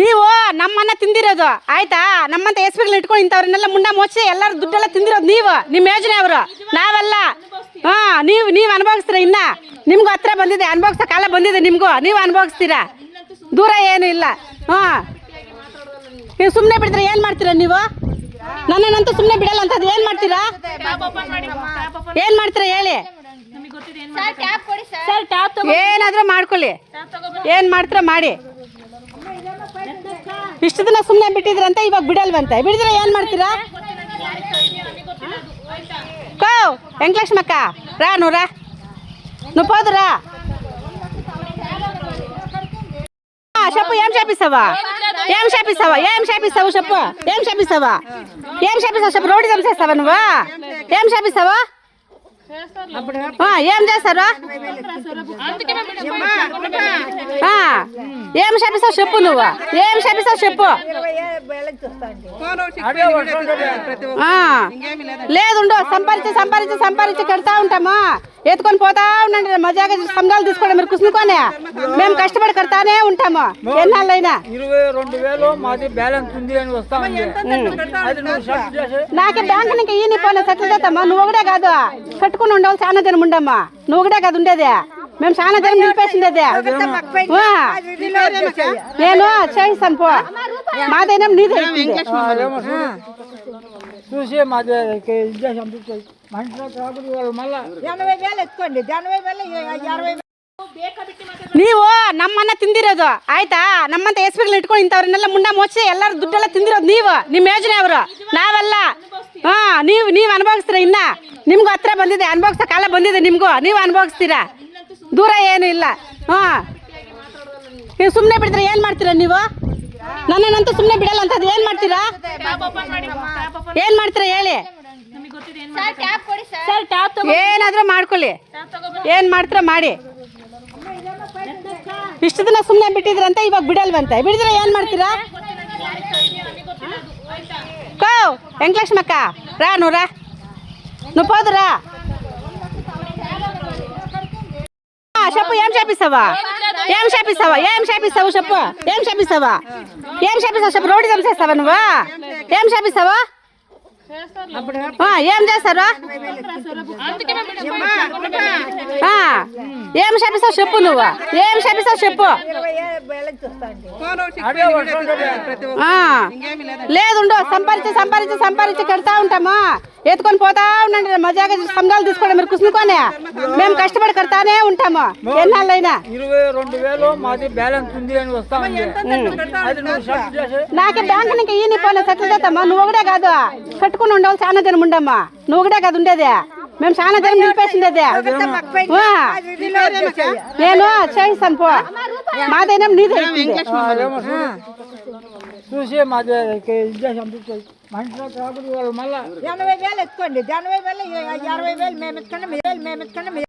ನೀವು ನಮ್ಮನ್ನ ತಿಂದಿರೋದು ಆಯ್ತಾ? ನಮ್ಮಂತ ಎಸ್ ಪಿಗಳು ಇಟ್ಕೊಂಡು ಇಂಥವ್ರನ್ನೆಲ್ಲ ಮುಂಡ ಮೋಚಿ ಎಲ್ಲರೂ ದುಡ್ಡೆಲ್ಲ ತಿಂದಿರೋದು ನೀವು ನಿಮ್ಮ ಯೋಜನೆ ಅವರು. ನಾವೆಲ್ಲ ಹಾ ನೀವು ನೀವು ಅನುಭವಿಸ್ತೀರ ಇನ್ನ? ನಿಮ್ಗೂ ಹತ್ರ ಬಂದಿದೆ ಅನುಭವಿಸೋ ಕಾಲ ಬಂದಿದೆ ನಿಮ್ಗೂ. ನೀವು ಅನುಭವಿಸ್ತೀರಾ? ದೂರ ಏನು ಇಲ್ಲ. ಹಾ. ನೀವು ಸುಮ್ಮನೆ ಬಿಡಿದ್ರೆ ಏನು ಮಾಡ್ತೀರಾ ನೀವು? ನನ್ನನ್ನಂತೂ ಸುಮ್ಮನೆ ಬಿಡಲ್ಲ ಅಂತ ಏನು ಮಾಡ್ತೀರಾ? ಏನು ಮಾಡ್ತೀರಾ ಹೇಳಿ? ಏನಾದರೂ ಮಾಡ್ಕೊಳ್ಳಿ. ಏನು ಮಾಡ್ತೀರಾ ಮಾಡಿ. ಇಷ್ಟು ದಿನ ಸುಮ್ಮನೆ ಬಿಟ್ಟಿದ್ರಂತೆ ಇವಾಗ ಬಿಡಲ್ವಂತೆ ಬಿಡಿದ್ರೆ ಏನು ಮಾಡ್ತೀರಾ ಕೋ వెంకటలక్ష్మక్క రా నువ్వు రా నువ్వు పోదురా ఆ, చెప్పు ఏం చేపిస్తావా ఏం చేపిస్తావా ఏం చేపిస్తావు చెప్పు ఏం చేపిస్తావా ఏం చేపిస్తావు చెప్పు రోడ్డు చంపేస్తావా నువ్వు ఏం చేపిస్తావా ఆ, ఏం చేస్తారు ఆ, ఏం చేపిస్తావు చెప్పు నువ్వు? ఏం చేపిస్తావు చెప్పు? ఆ, లేదు సంపాదించి సంపాదించి సంపాదించి కడతా ఉంటాము. ఎత్తుకొని పోతా ఉండండి. మజాగా సంఘాలు తీసుకోండి. మీరు కుసునుకొని మేము కష్టపడి కడతానే ఉంటాము. ఎన్నాళ్ళైనా. ఇరవై రెండు వేలు మాది బ్యాలెన్స్ ఉంది అని నాకే బ్యాంక్ నీకు ఈ నీ పోనీ సెటిల్ చేస్తామా? నువ్వు ఒకటే కాదు. కట్టుకుని ఉండవు చాలా జనం ఉండమ్మా నువ్వు ఒకటే కాదు ఉండేదే. మేము చాలా జనం నిలిపేసిండేది ఆ, నేను చేయిస్తాను పో మాదైనా నీదే అవుతుంది. ఏమో చూసి- చూసి మాది ఇది చేసి పంపించేయి మనిషిలో కాబట్టి వాళ్ళు మళ్ళా ఎనభై వేలు ఎత్తుకోండి ఎనభై వేలు అరవై వేలు ನೀವು ನಮ್ಮನ್ನ ತಿಂದಿರೋದು ಆಯ್ತಾ ನಮ್ಮಂತ ಎಸ್ ಪಿಗಳು ಇಟ್ಕೊಂಡು ಇಂಥವ್ರನ್ನೆಲ್ಲ ಮುಂಡ ಮೋಚಿ ಎಲ್ಲರೂ ದುಡ್ಡೆಲ್ಲ ತಿಂದಿರೋದು ನೀವು ನಿಮ್ಮ ಯೋಜನೆ ಅವರು ನಾವೆಲ್ಲ ಹಾ ನೀವು ನೀವು ಅನುಭವಿಸ್ತೀರ ಇನ್ನ ನಿಮ್ಗೂ ಹತ್ರ ಬಂದಿದೆ ಅನುಭವಿಸೋ ಕಾಲ ಬಂದಿದೆ ನಿಮ್ಗೂ ನೀವು ಅನುಭವಿಸ್ತೀರಾ ದೂರ ಏನು ಇಲ್ಲ. ಹಾಂ. ನೀವು ಸುಮ್ಮನೆ ಬಿಡಿದ್ರೆ ಏನು ಮಾಡ್ತೀರಾ ನೀವು? ನನ್ನನ್ನಂತೂ ಸುಮ್ಮನೆ ಬಿಡಲ್ಲ ಅಂತ ಏನು ಮಾಡ್ತೀರಾ? ಏನು ಮಾಡ್ತೀರಾ ಹೇಳಿ. ಸರ್ ಏನಾದರೂ ಮಾಡ್ಕೊಳ್ಳಿ. ಏನು ಮಾಡ್ತೀರಾ ಮಾಡಿ. ಇಷ್ಟು ದಿನ ಸುಮ್ಮನೆ ಬಿಟ್ಟಿದ್ರಂತೆ ಇವಾಗ ಬಿಡಲ್ವಂತೆ. ಬಿಡಿದ್ರೆ ಏನು ಮಾಡ್ತೀರಾ? ಕೋ ಹೆಂಗ್ಲಕ್ಷ್ಮಕ್ಕ ರಾ ನೂರ. ನುಪ್ಪೋದ್ರಾ చెప్పు ఏం చేపిస్తావా? ఏం చేపిస్తావా? ఏం చేపిస్తావు చెప్పు. ఏం చేపిస్తావా? ఏం చేపిస్తావు చెప్పు. రోడ్డు చంపేస్తావా నువ్వు? ఏం చేపిస్తావా? ఆ, ఏం చేస్తారా? ఆ, ఏం చెప్పిస్తావు చెప్పు నువ్వు? ఏం చెప్పిస్తావు చెప్పు? ఆ, లేదు సంపాదించి సంపాదించి సంపాదించి కడతా ఉంటాము. ఎత్తుకొని పోతా ఉండండి. మజాగా సంఘాలు తీసుకోండి. మీరు కుసునుకొని. మేము కష్టపడి కడతానే ఉంటాము. ఎన్నాళ్ళైనా. ఇరవై రెండు వేలు మాది బ్యాలెన్స్ ఉంది అని నాకే బ్యాంక్ నీకు ఈ నీ పోనీ సెటిల్ చేస్తామా? నువ్వు ఒకటే కాదు. కట్టుకుని ఉండవు చాలా దినం ఉండమ్మా నువ్వు ఒకటే కాదు ఉండేది. మేము చాలా నిలిపేసిండేది ఆ, నేను చేయిస్తాను పో మాదైనా నీదే చూసి మాది మనిషిలో కాబట్టి వాళ్ళు మళ్ళా ఎనభై వేలు ఎత్తుకోండి ఎనభై వేలు అరవై వేలు మేము ఎత్తుకున్నాం మేము ఎత్తుకున్నాం